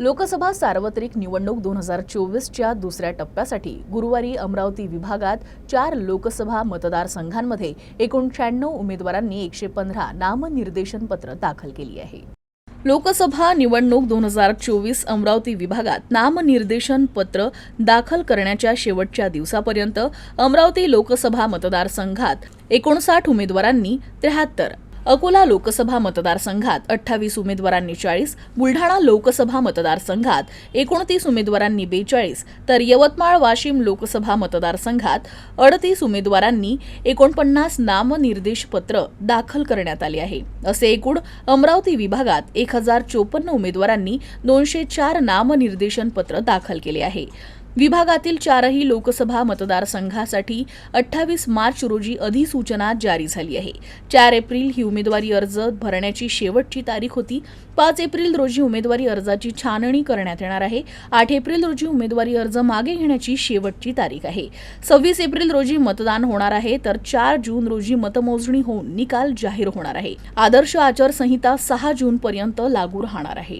लोकसभा सार्वत्रिक निवडणूक दोन हजार चोवीसच्या दुसऱ्या टप्प्यासाठी गुरुवारी अमरावती विभागात चार लोकसभा मतदारसंघांमध्ये एकूण शहाण्णव उमेदवारांनी एकशे पंधरा नामनिर्देशन पत्र दाखल केली आहे. लोकसभा निवडणूक दोन हजार चोवीस अमरावती विभागात नामनिर्देशन पत्र दाखल करण्याच्या शेवटच्या दिवसापर्यंत अमरावती लोकसभा मतदारसंघात एकोणसाठ उमेदवारांनी त्र्याहत्तर अकोला लोकसभा मतदारसंघात अठ्ठावीस उमेदवारांनी चाळीस बुलढाणा लोकसभा मतदारसंघात एकोणतीस उमेदवारांनी बेचाळीस तर यवतमाळ वाशिम लोकसभा मतदारसंघात अडतीस उमेदवारांनी एकोणपन्नास नामनिर्देश पत्र दाखल करण्यात आले आहे. असे एकूण अमरावती विभागात एक हजार चोपन्न उमेदवारांनी दोनशे चार नामनिर्देशन पत्र दाखल केले आहे. विभागातील चारही लोकसभा मतदारसंघासाठी अठ्ठावीस मार्च रोजी अधिसूचना जारी झाली आहे. चार एप्रिल ही उमेदवारी अर्ज भरण्याची शेवटची तारीख होती. पाच एप्रिल रोजी उमेदवारी अर्जाची छाननी करण्यात येणार आहे. आठ एप्रिल रोजी उमेदवारी अर्ज मागे घेण्याची शेवटची तारीख आहे. सव्वीस एप्रिल रोजी मतदान होणार आहे तर चार जून रोजी मतमोजणी होऊन निकाल जाहीर होणार आहे. आदर्श आचारसंहिता सहा जून पर्यंत लागू राहणार आहे.